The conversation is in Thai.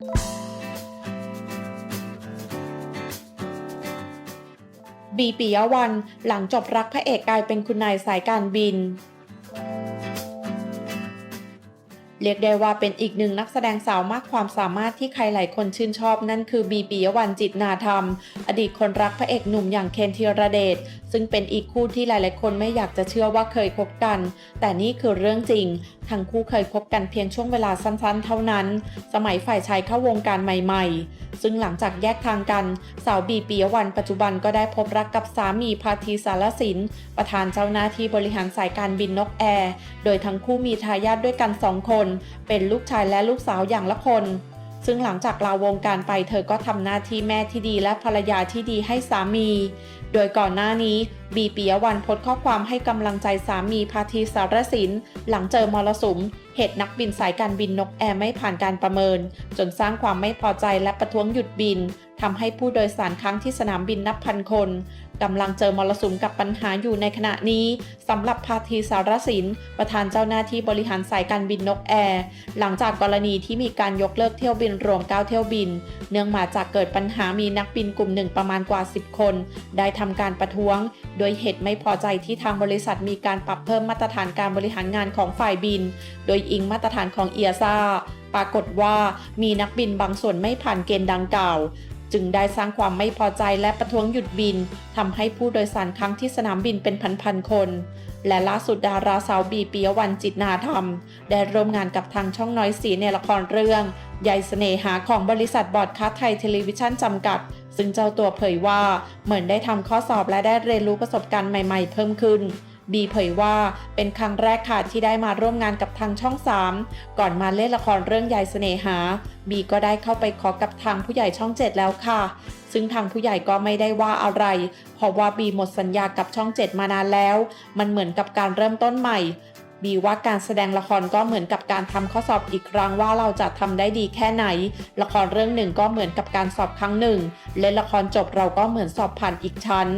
บีปิยวันหลังจบรักพระเอกกลายเป็นคุณนายสายการบิน เรียกได้ว่าเป็นอีกหนึ่งนักแสดงสาวมากความสามารถที่ใครหลายคนชื่นชอบนั่นคือบีปิยวันจิตนาธรรม อดีตคนรักพระเอกหนุ่มอย่างเคนธีรเดชซึ่งเป็นอีกคู่ที่หลาย ๆ คนไม่อยากจะเชื่อว่าเคยคบกัน แต่นี่คือเรื่องจริง ทั้งคู่เคยคบกันเพียงช่วงเวลาสั้น ๆ เท่านั้น สมัยฝ่ายชายเข้าวงการใหม่ ๆ ซึ่งหลังจากแยกทางกัน สาวบีปิยวันปัจจุบันก็ได้พบรักกับสามีพาทีสารสิน ประธานเจ้าหน้าที่บริหารสายการบินนกแอร์ โดยทั้งคู่มีทายาทด้วยกันสองคนเป็นลูกชายและลูกสาวอย่างละคน ซึ่งหลังจากลาวงการไปเธอก็ทำหน้าที่แม่ที่ดีและภรรยาที่ดีให้สามี โดยก่อนหน้านี้ บีปิยวันโพสข้อความให้กำลังใจสามีพาทีสารสิน หลังเจอมรสุม เหตุนักบินสายการบินนกแอร์ไม่ผ่านการประเมิน จนสร้างความไม่พอใจและประท้วงหยุดบินทำให้ผู้โดยสารค้างที่สนามบินนับพันคนกำลังเจอมรสุมกับปัญหาอยู่ในขณะนี้สำหรับพาทีสารสิน ประธานเจ้าหน้าที่บริหารสายการบินนกแอร์ หลังจากกรณีที่มีการยกเลิกเที่ยวบินรวม 9 เที่ยวบิน เนื่องมาจากเกิดปัญหามีนักบินกลุ่มหนึ่งประมาณกว่า 10 คน ได้ทำการประท้วงโดยเหตุไม่พอใจที่ทางบริษัทมีการปรับเพิ่มมาตรฐานการบริหารงานของฝ่ายบิน โดยอิงมาตรฐานของเอียซาปรากฏว่ามีนักบินบางส่วนไม่ผ่านเกณฑ์ดังกล่าว จึงได้สร้างความไม่พอใจและประท้วงหยุดบินทำให้ผู้โดยสารครั้งที่สนามบินเป็นพันๆคน และล่าสุดดาราสาวบีปิยวันจิตนาธรรม ได้ร่วมงานกับทางช่องน้อยสีในละครเรื่อง ใยเสน่หาของบริษัทบอร์ดคาสไทยเทเลวิชั่นจำกัด ซึ่งเจ้าตัวเผยว่าเหมือนได้ทำข้อสอบและได้เรียนรู้ประสบการณ์ใหม่ๆ เพิ่มขึ้นบีเผยว่าเป็นครั้งแรกค่ะที่ได้มาร่วมงานกับทางช่อง 3 ก่อนมาเล่นละครเรื่องใหญ่เสน่หา บีก็ได้เข้าไปขอกับทางผู้ใหญ่ช่อง 7 แล้วค่ะ ซึ่งทางผู้ใหญ่ก็ไม่ได้ว่าอะไร เพราะว่าบีหมดสัญญากับช่อง 7 มานานแล้ว มันเหมือนกับการเริ่มต้นใหม่ บีว่าการแสดงละครก็เหมือนกับการทำข้อสอบอีกครั้งว่าเราจะทำได้ดีแค่ไหน ละครเรื่องหนึ่งก็เหมือนกับการสอบครั้งหนึ่งเล่นละครจบเราก็เหมือนสอบผ่านอีกชั้น